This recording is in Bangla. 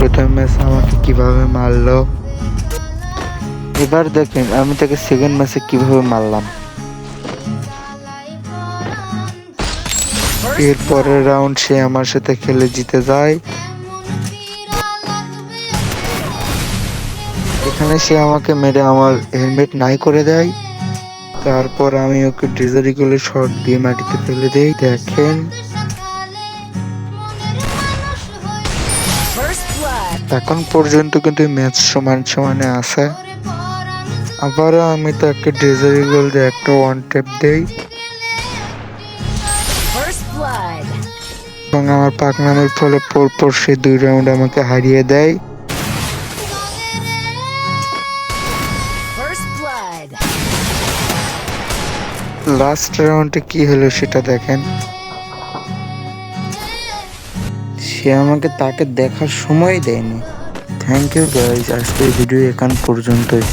প্রথম ম্যাচ আমাকে কীভাবে মারলো? এবার দেখেন, আমি তাকে সেকেন্ড ম্যাচে কীভাবে মারলাম। এরপরের রাউন্ড সে আমার সাথে খেলে, জিতে যায়। এখানে সে আমাকে মেরে আমার হেলমেট নাই করে দেয়। তারপর আমি ওকে ডিজারি গুলো শর্ট দিয়ে মাটিতে ফেলে দেই। দেখেন এখন পর্যন্ত কিন্তু ম্যাচ সমান সমানে আছে। আবারও আমি তাকে ডিজারি গোল দিয়ে একটা ওয়ান টেপ দেই। এবং আমার পাক নামের ফলে পরপর সে দুই রাউন্ড আমাকে হারিয়ে দেয়। লাস্ট রাউন্ডে কি হলো সেটা দেখেন। সে আমাকে তাকে দেখার সময় দেয়নি। থ্যাংক ইউ গাইজ আজকের ভিডিও এখান পর্যন্তই।